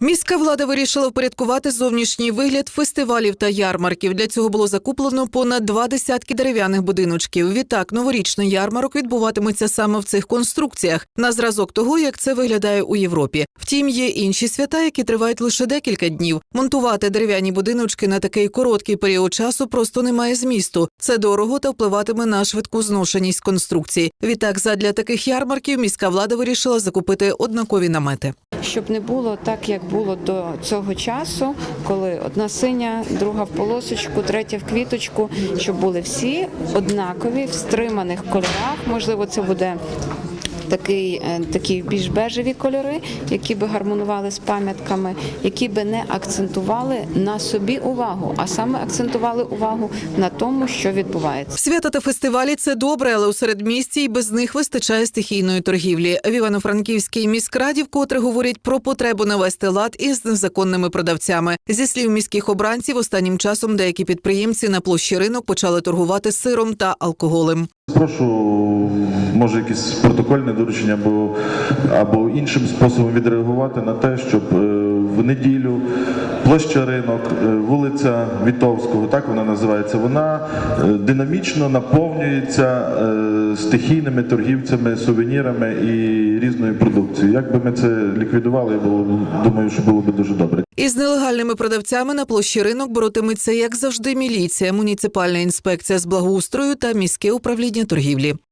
Міська влада вирішила впорядкувати зовнішній вигляд фестивалів та ярмарків. Для цього було закуплено понад два десятки дерев'яних будиночків. Відтак, новорічний ярмарок відбуватиметься саме в цих конструкціях, на зразок того, як це виглядає у Європі. Втім, є інші свята, які тривають лише декілька днів. Монтувати дерев'яні будиночки на такий короткий період часу просто немає змісту. Це дорого та впливатиме на швидку зношеність конструкції. Відтак, задля таких ярмарків міська влада вирішила закупити однакові намети. щоб не було так, як було до цього часу, коли одна синя, друга в полосочку, третя в квіточку, щоб були всі однакові в стриманих кольорах. Можливо, це буде. Такий, е, такі більш бежеві кольори, які би гармонували з пам'ятками, які би не акцентували на собі увагу, а саме акцентували увагу на тому, що відбувається. Свята та фестивалі це добре, але у середмісті й без них вистачає стихійної торгівлі. В Івано-Франківській міськраді вкотре говорять про потребу навести лад із незаконними продавцями. Зі слів міських обранців, останнім часом деякі підприємці на площі ринок почали торгувати сиром та алкоголем. Прошу, може, якесь протокольне доручення або, або іншим способом відреагувати на те, щоб е, в неділю площа ринок, е, вулиця Вітовського, так вона називається, вона е, динамічно наповнюється е, стихійними торгівцями, сувенірами і різною продукцією. Як би ми це ліквідували, я було, думаю, що було б дуже добре. Із нелегальними продавцями на площі ринок боротиметься, як завжди, міліція, муніципальна інспекція з благоустрою та міське управління торгівлі.